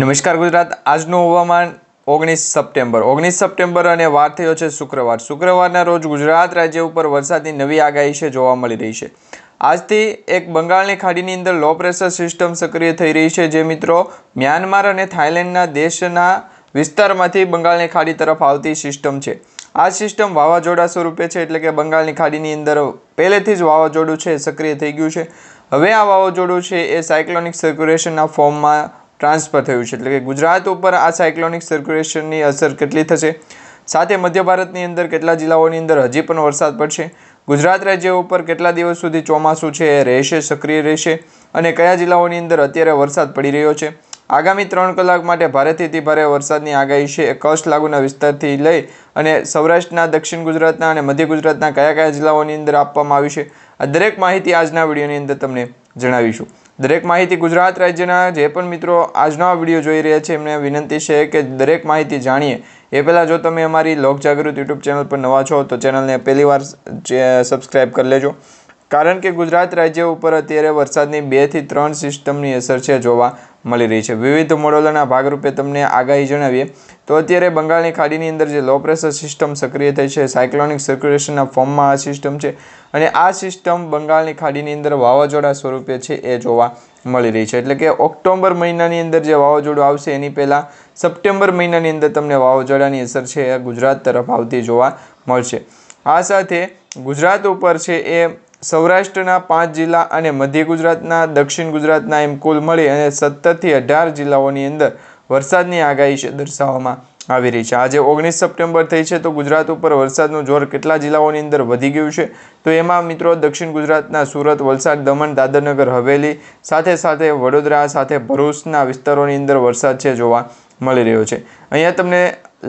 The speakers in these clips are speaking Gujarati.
નમસ્કાર ગુજરાત. આજનું હવામાન ઓગણીસ સપ્ટેમ્બર. ઓગણીસ સપ્ટેમ્બર અને વાર થયો છે શુક્રવાર. શુક્રવારના રોજ ગુજરાત રાજ્ય ઉપર વરસાદની નવી આગાહી છે, જોવા મળી રહી છે. આજથી એક બંગાળની ખાડીની અંદર લો પ્રેશર સિસ્ટમ સક્રિય થઈ રહી છે. જે મિત્રો મ્યાનમાર અને થાઇલેન્ડના દેશના વિસ્તારમાંથી બંગાળની ખાડી તરફ આવતી સિસ્ટમ છે. આ સિસ્ટમ વાવાઝોડા સ્વરૂપે છે, એટલે કે બંગાળની ખાડીની અંદર પહેલેથી જ વાવાઝોડું છે, સક્રિય થઈ ગયું છે. હવે આ વાવાઝોડું છે એ સાયક્લોનિક સર્ક્યુલેશનના ફોર્મમાં ટ્રાન્સફર થયું છે. એટલે કે ગુજરાત ઉપર આ સાયક્લોનિક સર્ક્યુલેશનની અસર કેટલી થશે? સાથે મધ્ય ભારતની અંદર કેટલા જિલ્લાઓની અંદર હજી પણ વરસાદ પડશે? ગુજરાત રાજ્ય ઉપર કેટલા દિવસ સુધી ચોમાસું છે એ રહેશે, સક્રિય રહેશે? અને કયા જિલ્લાઓની અંદર અત્યારે વરસાદ પડી રહ્યો છે? આગામી ત્રણ કલાક માટે ભારેથી ભારે વરસાદની આગાહી છે કચ્છ લાગુના વિસ્તારથી લઈ અને સૌરાષ્ટ્રના, દક્ષિણ ગુજરાતના અને મધ્ય ગુજરાતના કયા કયા જિલ્લાઓની અંદર આપવામાં આવી છે? આ દરેક માહિતી આજના વિડીયોની અંદર તમને જણાવીશું. દરેક માહિતી ગુજરાત રાજ્યના જે પણ મિત્રો આજનો આ વીડિયો જોઈ રહ્યા છે, એમને વિનંતી છે કે દરેક માહિતી જાણીએ. એ પહેલાં જો તમે અમારી લોક જાગૃત યુટ્યુબ ચેનલ પર નવા છો, તો ચેનલને પહેલીવાર સબસ્ક્રાઈબ કરી લેજો. કારણ કે ગુજરાત રાજ્ય ઉપર અત્યારે વરસાદની બેથી ત્રણ સિસ્ટમની અસર છે જોવા મળી રહી છે. વિવિધ મોડલોના ભાગરૂપે તમને આગાહી જણાવીએ. તો અત્યારે બંગાળની ખાડીની અંદર જે લો પ્રેશર સિસ્ટમ સક્રિય થઈ છે સાયક્લોનિક સર્ક્યુલેશનના ફોર્મમાં આ સિસ્ટમ છે અને આ સિસ્ટમ બંગાળની ખાડીની અંદર વાવાઝોડા સ્વરૂપે છે એ જોવા મળી રહી છે. એટલે કે ઓક્ટોબર મહિનાની અંદર જે વાવાઝોડું આવશે એની પહેલાં સપ્ટેમ્બર મહિનાની અંદર તમને વાવાઝોડાની અસર છે એ ગુજરાત તરફ આવતી જોવા મળશે. આ સાથે ગુજરાત ઉપર છે એ સૌરાષ્ટ્રના પાંચ જિલ્લા અને મધ્ય ગુજરાતના, દક્ષિણ ગુજરાતના એમ કુલ મળી અને સત્તરથી અઢાર જિલ્લાઓની અંદર વરસાદની આગાહી છે દર્શાવવામાં આવી રહી છે. આજે ઓગણીસ સપ્ટેમ્બર થઈ છે તો ગુજરાત ઉપર વરસાદનું જોર કેટલા જિલ્લાઓની અંદર વધી ગયું છે? તો એમાં મિત્રો દક્ષિણ ગુજરાતના સુરત, વલસાડ, દમણ, દાદરનગર, હવેલી સાથે સાથે વડોદરા સાથે ભરૂચના વિસ્તારોની અંદર વરસાદ છે જોવા મળી રહ્યો છે. અહીંયા તમને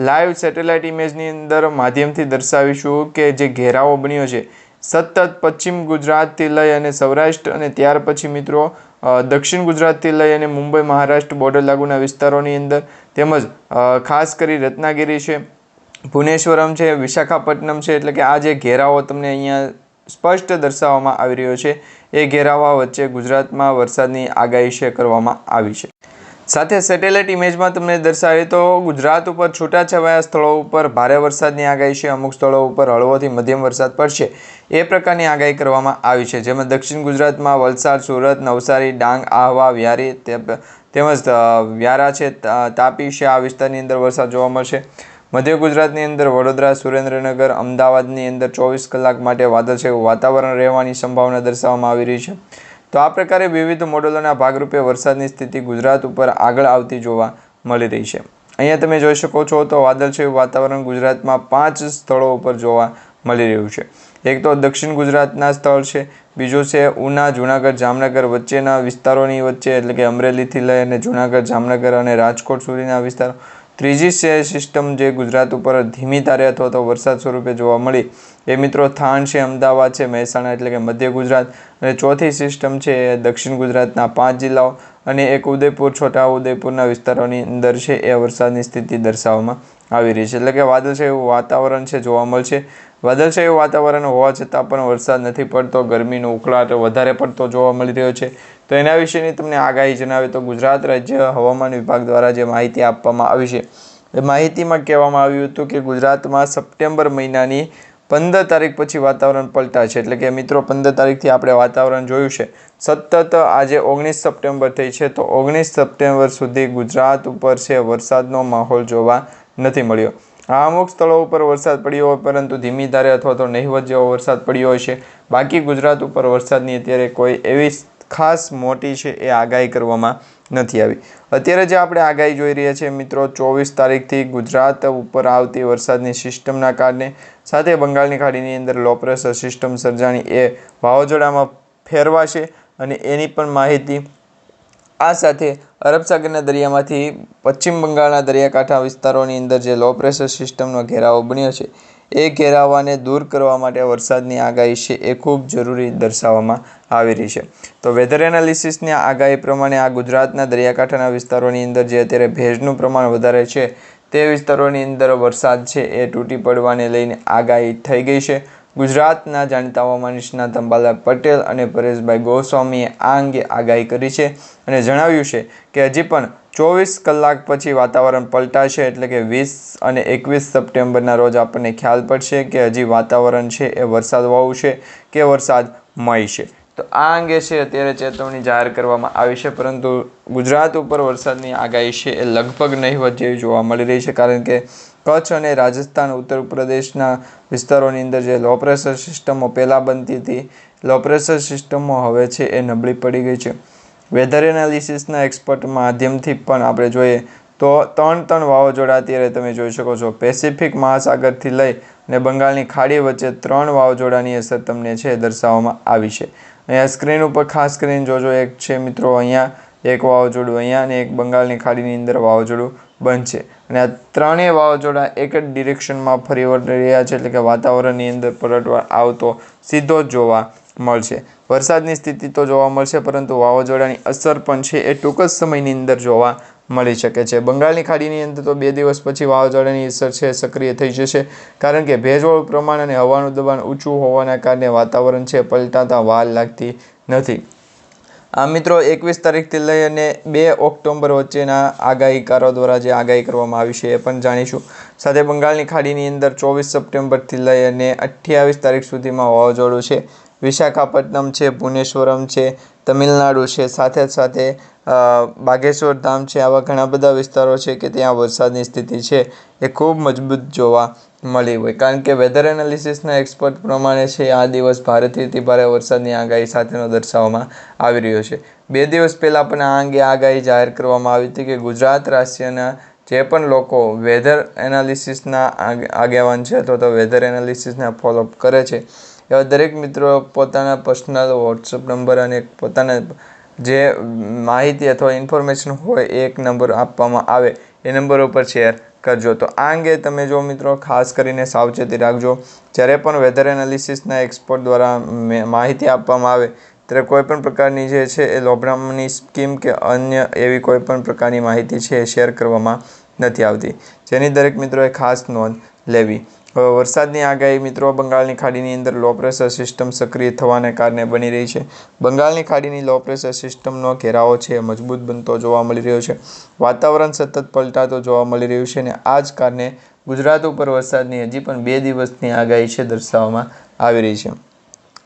લાઈવ સેટેલાઇટ ઇમેજની અંદર માધ્યમથી દર્શાવીશું કે જે ઘેરાવો બન્યો છે સતત પશ્ચિમ ગુજરાતથી લઈ અને સૌરાષ્ટ્ર અને ત્યાર પછી મિત્રો દક્ષિણ ગુજરાતથી લઈ અને મુંબઈ, મહારાષ્ટ્ર બોર્ડર લાગુના વિસ્તારોની અંદર તેમજ ખાસ કરી રત્નાગીરી છે, ભુવનેશ્વરમ છે, વિશાખાપટ્ટનમ છે, એટલે કે આ જે ઘેરાવો તમને અહીંયા સ્પષ્ટ દર્શાવવામાં આવી રહ્યો છે, એ ઘેરાવા વચ્ચે ગુજરાતમાં વરસાદની આગાહી છે, કરવામાં આવી છે. સાથે સેટેલાઇટ ઇમેજમાં તમને દર્શાવે તો ગુજરાત ઉપર છૂટાછવાયા સ્થળો ઉપર ભારે વરસાદની આગાહી છે. અમુક સ્થળો ઉપર હળવોથી મધ્યમ વરસાદ પડશે. એ પ્રકારની આગાહી કરવામાં આવી છે. જેમાં દક્ષિણ ગુજરાતમાં વલસાડ, સુરત, નવસારી, ડાંગ, આહવા, વ્યારી તેમજ વ્યારા છે. તાપી છે. આ વિસ્તારની અંદર વરસાદ જોવા મળશે. મધ્ય ગુજરાતની અંદર વડોદરા, સુરેન્દ્રનગર, અમદાવાદની અંદર ચોવીસ કલાક માટે વાદળછાયું વાતાવરણ રહેવાની સંભાવના દર્શાવવામાં આવી રહી છે. તો આ પ્રકારે વિવિધ મોડલોના ભાગરૂપે વરસાદની સ્થિતિ ગુજરાત ઉપર આગળ આવતી જોવા મળી રહી છે. અહીંયા તમે જોઈ શકો છો તો વાદળછાયું વાતાવરણ ગુજરાતમાં પાંચ સ્થળો ઉપર જોવા મળી રહ્યું છે. એક તો દક્ષિણ ગુજરાતના સ્થળ છે, બીજું છે ઉના, જુનાગઢ, જામનગર વચ્ચેના વિસ્તારોની વચ્ચે, એટલે કે અમરેલીથી લઈ અને જુનાગઢ, જામનગર અને રાજકોટ સુધીના વિસ્તારો. ત્રીજી છે સિસ્ટમ જે ગુજરાત ઉપર ધીમી તારે અથવા તો વરસાદ સ્વરૂપે જોવા મળી, એ મિત્રો થાણ છે, અમદાવાદ છે, મહેસાણા એટલે કે મધ્ય ગુજરાત અને ચોથી સિસ્ટમ છે એ દક્ષિણ ગુજરાતના પાંચ જિલ્લાઓ અને એક ઉદયપુર, છોટા ઉદયપુરના વિસ્તારોની અંદર છે એ વરસાદની સ્થિતિ દર્શાવવામાં આવી રહી છે. એટલે કે વાદળછાયું વાતાવરણ છે, જોવા મળશે. વાદળછાયું વાતાવરણ હોવા છતાં પણ વરસાદ નથી પડતો, ગરમીનો ઉકળાટ વધારે પડતો જોવા મળી રહ્યો છે. તો એના વિશેની તમને આગાહી જણાવે તો ગુજરાત રાજ્ય હવામાન વિભાગ દ્વારા જે માહિતી આપવામાં આવી છે, એ માહિતીમાં કહેવામાં આવ્યું હતું કે ગુજરાતમાં સપ્ટેમ્બર મહિનાની પંદર તારીખ પછી વાતાવરણ પલટા છે. એટલે કે મિત્રો, પંદર તારીખથી આપણે વાતાવરણ જોયું છે. સતત આજે ઓગણીસ સપ્ટેમ્બર થઈ છે, તો ઓગણીસ સપ્ટેમ્બર સુધી ગુજરાત ઉપર છે વરસાદનો માહોલ જોવા નથી મળ્યો. આ અમુક સ્થળો ઉપર વરસાદ પડ્યો હોય, પરંતુ ધીમી ધારે અથવા તો નહીવત જેવો વરસાદ પડ્યો હોય છે. બાકી ગુજરાત ઉપર વરસાદની અત્યારે કોઈ એવી ખાસ મોટી છે એ આગાહી કરવામાં નથી આવી. અત્યારે જે આપણે આગાહી જોઈ રહ્યા છીએ મિત્રો, ચોવીસ તારીખથી ગુજરાત ઉપર આવતી વરસાદની સિસ્ટમના કારણે, સાથે બંગાળની ખાડીની અંદર લો પ્રેશર સિસ્ટમ સર્જાણી એ વાવાઝોડામાં ફેરવાશે અને એની પણ માહિતી આ સાથે અરબ સાગરના દરિયામાંથી પશ્ચિમ બંગાળના દરિયાકાંઠા વિસ્તારોની અંદર જે લો પ્રેશર સિસ્ટમનો ઘેરાવો બન્યો છે, એ ઘેરાવાને દૂર કરવા માટે વરસાદની આગાહી છે એ ખૂબ જરૂરી દર્શાવવામાં આવી રહી છે. તો વેધર એનાલિસિસની આગાહી પ્રમાણે આ ગુજરાતના દરિયાકાંઠાના વિસ્તારોની અંદર જે અત્યારે ભેજનું પ્રમાણ વધારે છે, તે વિસ્તારોની અંદર વરસાદ છે એ તૂટી પડવાને લઈને આગાહી થઈ ગઈ છે. ગુજરાતના જાણીતા હવામાન નિષ્ણાત અંબાલાલ પટેલ અને પરેશભાઈ ગોસ્વામીએ આ અંગે આગાહી કરી છે અને જણાવ્યું છે કે હજી પણ ચોવીસ કલાક પછી વાતાવરણ પલટાશે એટલે કે વીસ અને એકવીસ સપ્ટેમ્બરના રોજ આપણને ખ્યાલ પડશે કે હજી વાતાવરણ છે એ વરસાદ વાવું છે કે વરસાદ મળશે તો આ અંગે છે અત્યારે ચેતવણી જાહેર કરવામાં આવી છે પરંતુ ગુજરાત ઉપર વરસાદની આગાહી છે એ લગભગ નહીવત જેવી જોવા મળી રહી છે કારણ કે કચ્છ અને રાજસ્થાન, ઉત્તર પ્રદેશના વિસ્તારોની અંદર જે લો પ્રેશર સિસ્ટમો પહેલાં બનતી હતી લો પ્રેશર સિસ્ટમો હવે છે એ નબળી પડી ગઈ છે. વેધર એનાલિસિસના એક્સપર્ટ માધ્યમથી પણ આપણે જોઈએ તો ત્રણ ત્રણ વાવાઝોડા અત્યારે તમે જોઈ શકો છો. પેસિફિક મહાસાગરથી લઈ અને બંગાળની ખાડી વચ્ચે ત્રણ વાવાઝોડાની અસર તમને છે દર્શાવવામાં આવી છે. અહીંયા સ્ક્રીન ઉપર ખાસ કરીને જોજો, એક છે મિત્રો અહીંયા, એક વાવાઝોડું અહીંયા અને એક બંગાળની ખાડીની અંદર વાવાઝોડું બનશે. અને આ ત્રણેય વાવાઝોડા એક જ ડિરેક્શનમાં ફરી વળી રહ્યા છે, એટલે કે વાતાવરણની અંદર પલટવાર આવતો સીધો જ જોવા મળશે. વરસાદની સ્થિતિ તો જોવા મળશે, પરંતુ વાવાઝોડાની અસર પણ છે એ ટૂંક જ સમયની અંદર જોવા મળી શકે છે. બંગાળની ખાડીની અંદર તો બે દિવસ પછી વાવાઝોડાની અસર છે, સક્રિય થઈ જશે, કારણ કે ભેજવાળું પ્રમાણ અને હવાનું દબાણ ઊંચું હોવાના કારણે વાતાવરણ છે પલટાતા વાર લાગતી નથી. આ મિત્રો એકવીસ તારીખથી લઈ અને બે ઓક્ટોબર વચ્ચેના આગાહીકારો દ્વારા જે આગાહી કરવામાં આવી છે એ પણ જાણીશું. સાથે બંગાળની ખાડીની અંદર ચોવીસ સપ્ટેમ્બરથી લઈ અને અઠ્યાવીસ તારીખ સુધીમાં વાવાઝોડું છે. વિશાખાપટ્ટનમ છે, ભુવનેશ્વરમ છે, તમિલનાડુ છે, સાથે સાથે બાગેશ્વર ધામ છે, આવા ઘણા બધા વિસ્તારો છે કે ત્યાં વરસાદની સ્થિતિ છે એ ખૂબ મજબૂત જોવા મળી હોય. કારણ કે વેધર એનાલિસિસના એક્સપર્ટ પ્રમાણે છે, આ દિવસ ભારેથી ભારે વરસાદની આગાહી સાથેનો દર્શાવવામાં આવી રહ્યો છે. બે દિવસ પહેલાં પણ આ અંગે આગાહી જાહેર કરવામાં આવી હતી કે ગુજરાત રાજ્યના જે પણ લોકો વેધર એનાલિસિસના આગે- આગેવાન છે અથવા તો વેધર એનાલિસિસના ફોલોઅપ કરે છે એવા દરેક મિત્રો પોતાના પર્સનલ વોટ્સઅપ નંબર અને પોતાના જે માહિતી અથવા ઇન્ફોર્મેશન હોય એ એક નંબર આપવામાં આવે. એ નંબર ઉપર શેર કરજો. તો આ અંગે તમે જો મિત્રો ખાસ કરીને સાવચેતી રાખજો. જ્યારે પણ વેધર એનાલિસિસના એક્સપર્ટ દ્વારા માહિતી આપવામાં આવે, ત્યારે કોઈ પણ પ્રકારની જે છે એ લોભડામણી સ્કીમ કે અન્ય એવી કોઈ પણ પ્રકારની માહિતી છે એ શેર કરવામાં નથી આવતી. જેની દરેક મિત્રોએ ખાસ નોંધ લેવી. વરસાદની આગાહી મિત્રો બંગાળની ખાડીની અંદર લો પ્રેશર સિસ્ટમ સક્રિય થવાને કારણે બની રહી છે. બંગાળની ખાડીની લો પ્રેશર સિસ્ટમનો ઘેરાવો છે, મજબૂત બનતો જોવા મળી રહ્યો છે. વાતાવરણ સતત પલટાતો જોવા મળી રહ્યું છે અને આ જ કારણે ગુજરાત ઉપર વરસાદની હજી પણ બે દિવસની આગાહી છે દર્શાવવામાં આવી રહી છે.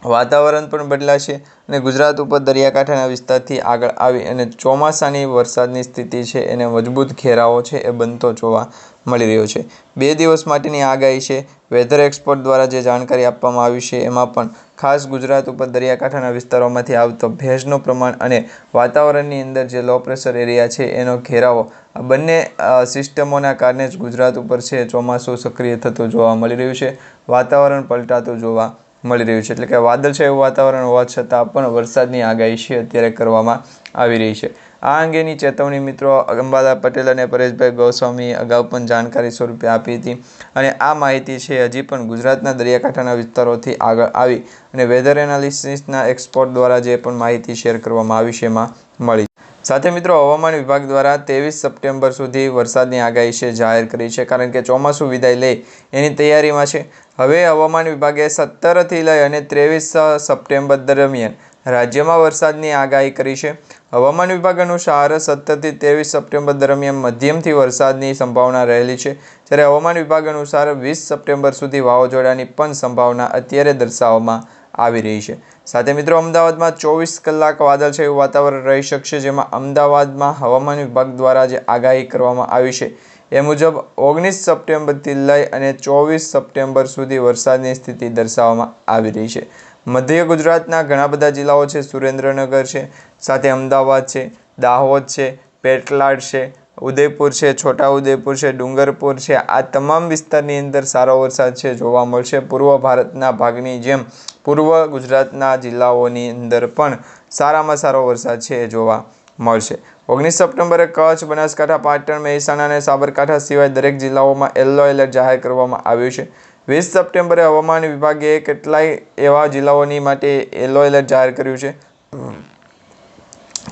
વાતાવરણ પણ બદલાશે અને ગુજરાત ઉપર દરિયાકાંઠાના વિસ્તારથી આગળ આવી અને ચોમાસાની વરસાદની સ્થિતિ છે એને મજબૂત ઘેરાવો છે એ બનતો જોવા મળી રહ્યો છે. બે દિવસ માટેની આગાહી છે. વેધર એક્સપર્ટ દ્વારા જે જાણકારી આપવામાં આવી છે એમાં પણ ખાસ ગુજરાત ઉપર દરિયાકાંઠાના વિસ્તારોમાંથી આવતો ભેજનું પ્રમાણ અને વાતાવરણની અંદર જે લો પ્રેશર એરિયા છે એનો ઘેરાવો આ બંને સિસ્ટમોના કારણે જ ગુજરાત ઉપર છે ચોમાસું સક્રિય થતું જોવા મળી રહ્યું છે. વાતાવરણ પલટાતું જોવા મળી રહ્યું છે. એટલે કે વાદળછાયું વાતાવરણ હોવા છતાં પણ વરસાદની આગાહી છે અત્યારે કરવામાં આવી રહી છે. આ અંગેની ચેતવણી મિત્રો અંબાદા પટેલ અને પરેશભાઈ ગોસ્વામી અગાઉ પણ જાણકારી સ્વરૂપે આપી હતી અને આ માહિતી છે હજી પણ ગુજરાતના દરિયાકાંઠાના વિસ્તારોથી આગળ આવી અને વેધર એનાલિસિસના એક્સપર્ટ દ્વારા જે પણ માહિતી શેર કરવામાં આવી છે એમાં મળી સાથે મિત્રો, હવામાન વિભાગ દ્વારા ત્રેવીસ સપ્ટેમ્બર સુધી વરસાદની આગાહી છે, જાહેર કરી છે. કારણ કે ચોમાસું વિદાય લે, એની તૈયારીમાં છે. હવે હવામાન વિભાગે સત્તરથી લઈ અને ત્રેવીસ સપ્ટેમ્બર દરમિયાન રાજ્યમાં વરસાદની આગાહી કરી છે. હવામાન વિભાગ અનુસાર સત્તરથી ત્રેવીસ સપ્ટેમ્બર દરમિયાન મધ્યમથી વરસાદની સંભાવના રહેલી છે. જ્યારે હવામાન વિભાગ અનુસાર વીસ સપ્ટેમ્બર સુધી વાવાઝોડાની પણ સંભાવના અત્યારે દર્શાવવામાં આવી રહી છે. સાથે મિત્રો, અમદાવાદમાં ચોવીસ કલાક વાદળછાયું વાતાવરણ રહી શકશે, જેમાં અમદાવાદમાં હવામાન વિભાગ દ્વારા જે આગાહી કરવામાં આવી છે, એ મુજબ ઓગણીસ સપ્ટેમ્બરથી લઈ અને ચોવીસ સપ્ટેમ્બર સુધી વરસાદની સ્થિતિ દર્શાવવામાં આવી રહી છે. મધ્ય ગુજરાતના ઘણા બધા જિલ્લાઓ છે, સુરેન્દ્રનગર છે, સાથે અમદાવાદ છે, દાહોદ છે પેટલાડ છે ઉદયપુર છે, છોટા ઉદયપુર છે, ડુંગરપુર છે. આ તમામ વિસ્તારની અંદર સારો વરસાદ છે, જોવા મળશે. પૂર્વ ભારતના ભાગની જેમ પૂર્વ ગુજરાતના જિલ્લાઓની અંદર પણ સારામાં સારો વરસાદ છે એ જોવા મળશે. ઓગણીસ સપ્ટેમ્બરે કચ્છ, બનાસકાંઠા, પાટણ, મહેસાણા અને સાબરકાંઠા સિવાય દરેક જિલ્લાઓમાં યલો એલર્ટ જાહેર કરવામાં આવ્યું છે. વીસ સપ્ટેમ્બરે હવામાન વિભાગે કેટલાય એવા જિલ્લાઓની માટે યલો એલર્ટ જાહેર કર્યું છે.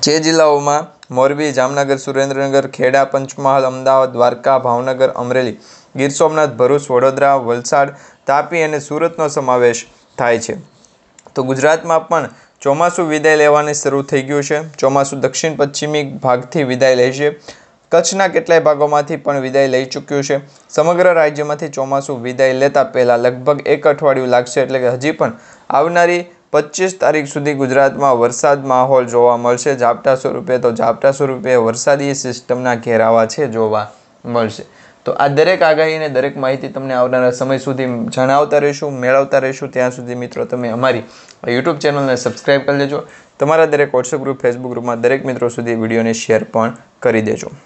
જે જિલ્લાઓમાં મોરબી, જામનગર, સુરેન્દ્રનગર, ખેડા, પંચમહાલ, અમદાવાદ, દ્વારકા, ભાવનગર, અમરેલી, ગીર સોમનાથ, ભરૂચ, વડોદરા, વલસાડ, તાપી અને સુરતનો સમાવેશ થાય છે. તો ગુજરાતમાં પણ ચોમાસું વિદાય લેવાની શરૂ થઈ ગયું છે. ચોમાસું દક્ષિણ પશ્ચિમી ભાગથી વિદાય લેશે કચ્છના કેટલાય ભાગોમાંથી પણ વિદાય લઈ ચૂક્યું છે. સમગ્ર રાજ્યમાંથી ચોમાસું વિદાય લેતા પહેલાં લગભગ એક અઠવાડિયું લાગશે એટલે કે હજી પણ આવનારી પચીસ તારીખ સુધી ગુજરાતમાં વરસાદ માહોલ જોવા મળશે. ઝાપટા સ્વરૂપે તો ઝાપટા સ્વરૂપે વરસાદી સિસ્ટમના ઘેરાવા છે જોવા મળશે. તો આ દરેક આગાહી અને દરેક માહિતી તમને આવનારા સમય સુધી જણાવતા રહીશું, મેળવતા રહીશું. ત્યાં સુધી મિત્રો તમે અમારી યુટ્યુબ ચેનલને સબસ્ક્રાઈબ કરી લેજો. તમારા દરેક વોટ્સએપ ગ્રુપ ફેસબુક ગ્રુપમાં દરેક મિત્રો સુધી વિડીયોને શેર પણ કરી દેજો.